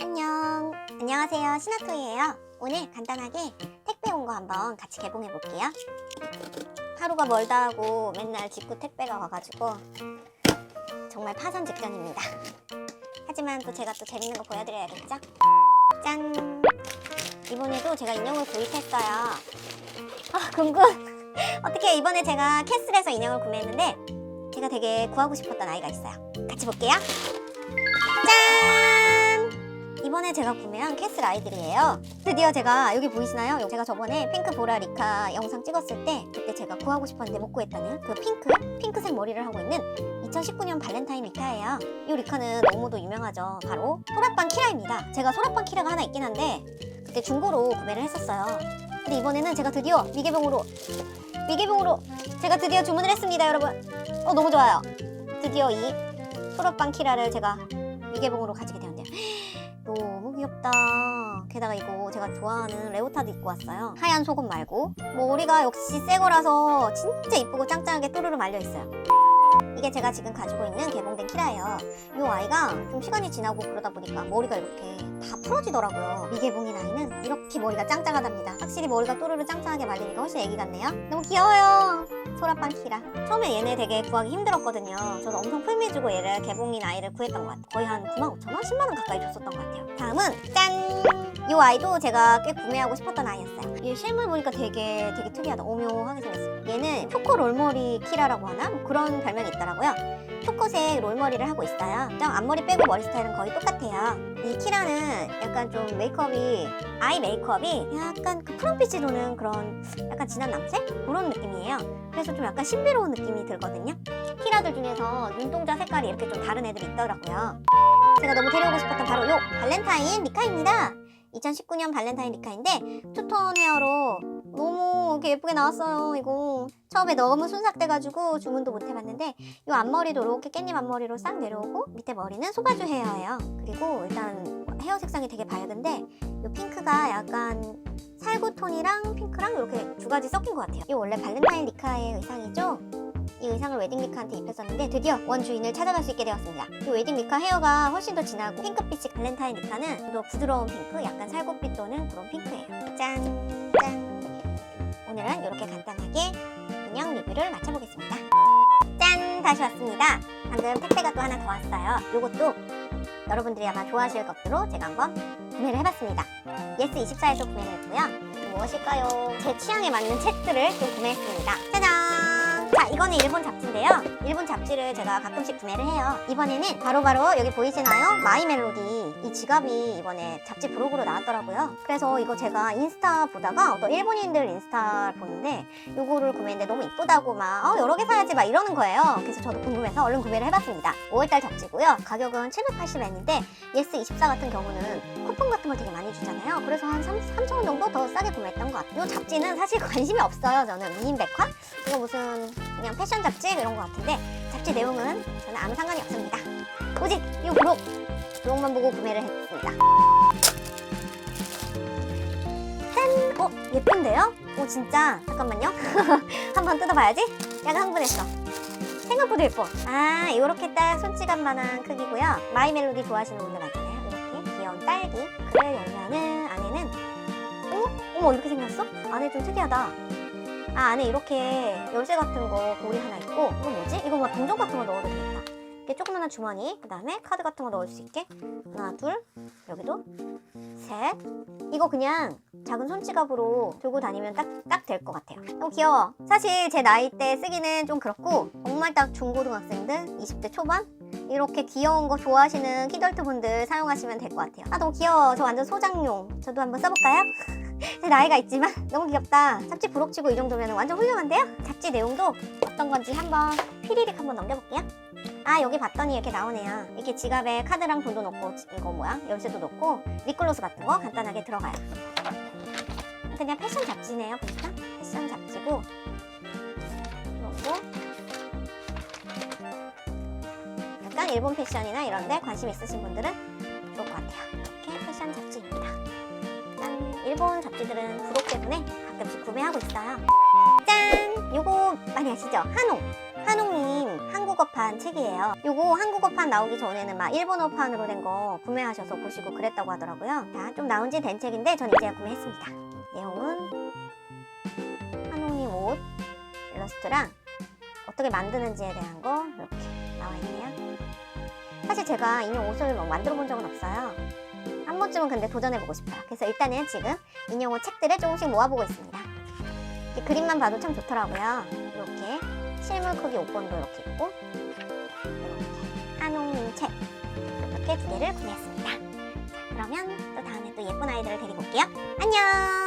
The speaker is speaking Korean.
안녕. 안녕하세요. 시나토이예요. 오늘 간단하게 택배 온 거 한번 같이 개봉해 볼게요. 하루가 멀다 하고 맨날 직구 택배가 와가지고 정말 파산 직전입니다. 하지만 또 제가 또 재밌는 거 보여드려야겠죠? 짠! 이번에도 제가 인형을 구입했어요. 아, 궁금! 어떻게 이번에 제가 캐슬에서 인형을 구매했는데 제가 되게 구하고 싶었던 아이가 있어요. 같이 볼게요. 짠! 이번에 제가 구매한 캐슬 아이들이에요. 드디어 제가 여기 보이시나요? 제가 저번에 핑크 보라 리카 영상 찍었을 때 그때 제가 구하고 싶었는데 못 구했다는 그 핑크 핑크색 머리를 하고 있는 2019년 발렌타인 리카예요. 이 리카는 너무도 유명하죠. 바로 소라빵 키라입니다. 제가 소라빵 키라가 하나 있긴 한데 그때 중고로 구매를 했었어요. 근데 이번에는 제가 드디어 미개봉으로 미개봉으로 제가 드디어 주문을 했습니다, 여러분. 어 너무 좋아요. 드디어 이 소라빵 키라를 제가 미개봉으로 가지게 되었네요. 너무 귀엽다. 게다가 이거 제가 좋아하는 레오타드 입고 왔어요. 하얀 속옷 말고. 머리가 역시 새 거라서 진짜 이쁘고 짱짱하게 또르르 말려 있어요. 이게 제가 지금 가지고 있는 개봉된 키라예요. 이 아이가 좀 시간이 지나고 그러다 보니까 머리가 이렇게 다 풀어지더라고요. 미개봉인 아이는 이렇게 머리가 짱짱하답니다. 확실히 머리가 또르르 짱짱하게 말리니까 훨씬 애기 같네요. 너무 귀여워요. 소라빵 키라. 처음에 얘네 되게 구하기 힘들었거든요. 저도 엄청 풀미주고 얘를 개봉인 아이를 구했던 것 같아요. 거의 한 95,000원? 10만원 가까이 줬었던 것 같아요. 다음은 짠! 이 아이도 제가 꽤 구매하고 싶었던 아이였어요. 얘 실물 보니까 되게 되게 특이하다. 오묘하게 생겼어요. 얘는 초코 롤머리 키라라고 하나? 뭐 그런 별명이 있더라고요. 초코색 롤머리를 하고 있어요. 좀 앞머리 빼고 머리 스타일은 거의 똑같아요. 이 키라는 약간 좀 메이크업이 아이 메이크업이 약간 그 푸른빛이 도는 그런 약간 진한 남색 그런 느낌이에요. 그래서 좀 약간 신비로운 느낌이 들거든요. 키라들 중에서 눈동자 색깔이 이렇게 좀 다른 애들이 있더라고요. 제가 너무 데려오고 싶었던 바로 요 발렌타인 리카입니다. 2019년 발렌타인 리카인데 투톤 헤어로 너무 이렇게 예쁘게 나왔어요. 이거 처음에 너무 순삭돼가지고 주문도 못 해봤는데 이 앞머리도 이렇게 깻잎 앞머리로 싹 내려오고 밑에 머리는 소가주 헤어예요. 그리고 일단 헤어 색상이 되게 밝은데 이 핑크가 약간 살구톤이랑 핑크랑 이렇게 두 가지 섞인 것 같아요. 이 원래 발렌타인 리카의 의상이죠. 이 의상을 웨딩 리카한테 입혔었는데 드디어 원 주인을 찾아갈 수 있게 되었습니다. 이 웨딩 리카 헤어가 훨씬 더 진하고 핑크빛이 발렌타인 리카는 좀 더 부드러운 핑크, 약간 살구빛 도는 그런 핑크예요. 짠! 짠! 오늘은 이렇게 간단하게 인형 리뷰를 마쳐보겠습니다. 짠! 다시 왔습니다. 방금 택배가 또 하나 더 왔어요. 이것도 여러분들이 아마 좋아하실 것으로 제가 한번 구매를 해봤습니다. 예스24에서 구매를 했고요. 무엇일까요? 제 취향에 맞는 책들을 좀 구매했습니다. 짜잔! 자, 이거는 일본 잡지인데요. 일본 잡지를 제가 가끔씩 구매를 해요. 이번에는 바로 바로 여기 보이시나요? 마이 멜로디. 이 지갑이 이번에 잡지 브로그로 나왔더라고요. 그래서 이거 제가 인스타 보다가 어떤 일본인들 인스타 보는데 요거를 구매했는데 너무 이쁘다고 막 어, 여러 개 사야지 막 이러는 거예요. 그래서 저도 궁금해서 얼른 구매를 해봤습니다. 5월달 잡지고요. 가격은 780엔인데 예스24 같은 경우는 쿠폰 같은 걸 되게 많이 주잖아요. 그래서 한 3, 3,000원 정도 더 싸게 구매했던 것 같아요. 이 잡지는 사실 관심이 없어요. 저는 미인백화? 이거 무슨 그냥 패션 잡지 이런 것 같은데 잡지 내용은 저는 아무 상관이 없습니다. 오직 이 브록 브록만 보고 구매를 했습니다. 짠! 어 예쁜데요? 오 진짜 잠깐만요. 한번 뜯어봐야지. 약간 흥분했어. 생각보다 예뻐. 아 이렇게 딱 손찌갑만한 크기고요. 마이 멜로디 좋아하시는 분들 많잖아요. 딸기. 글을 열면은 안에는 어? 어머 이렇게 생겼어? 안에 좀 특이하다. 아 안에 이렇게 열쇠 같은 거 고리 하나 있고 이거 뭐지? 이거 뭐 동전 같은 거 넣어도 되겠다 이렇게 조그만한 주머니 그 다음에 카드 같은 거 넣을 수 있게 하나 둘 여기도 셋 이거 그냥 작은 손지갑으로 들고 다니면 딱 딱 될 것 같아요 너무 귀여워 사실 제 나이 때 쓰기는 좀 그렇고 정말 딱 중고등학생들 20대 초반 이렇게 귀여운 거 좋아하시는 키덜트 분들 사용하시면 될 것 같아요 아 너무 귀여워 저 완전 소장용 저도 한번 써볼까요? 제 나이가 있지만 너무 귀엽다. 잡지 부록치고 이 정도면 완전 훌륭한데요? 잡지 내용도 어떤 건지 한번 휘리릭 한번 넘겨볼게요. 아 여기 봤더니 이렇게 나오네요. 이렇게 지갑에 카드랑 돈도 넣고 이거 뭐야? 열쇠도 넣고 립글로스 같은 거 간단하게 들어가요. 그냥 패션 잡지네요. 보니까 패션 잡지고 일본 패션이나 이런데 관심 있으신 분들은 좋을 것 같아요. 이렇게 패션 잡지입니다. 짠! 일본 잡지들은 부록 때문에 가끔씩 구매하고 있어요. 짠! 요거 많이 아시죠? 한옥. 한옥님 한국 대한 책이에요. 요거 한국어판 나오기 전에는 막 일본어판으로 된 거 구매하셔서 보시고 그랬다고 하더라고요. 자, 좀 나온 지 된 책인데 전 이제 구매했습니다. 내용은 한옥님 옷 일러스트랑 어떻게 만드는지에 대한 거 이렇게. 사실 제가 인형 옷을 막 만들어 본 적은 없어요. 한 번쯤은 근데 도전해보고 싶어요. 그래서 일단은 지금 인형 옷 책들을 조금씩 모아보고 있습니다. 그림만 봐도 참 좋더라고요. 이렇게 실물 크기 5번도 이렇게 있고 이렇게 한옥님 책 이렇게 두 개를 구매했습니다. 자, 그러면 또 다음에 또 예쁜 아이들을 데리고 올게요. 안녕! 슈!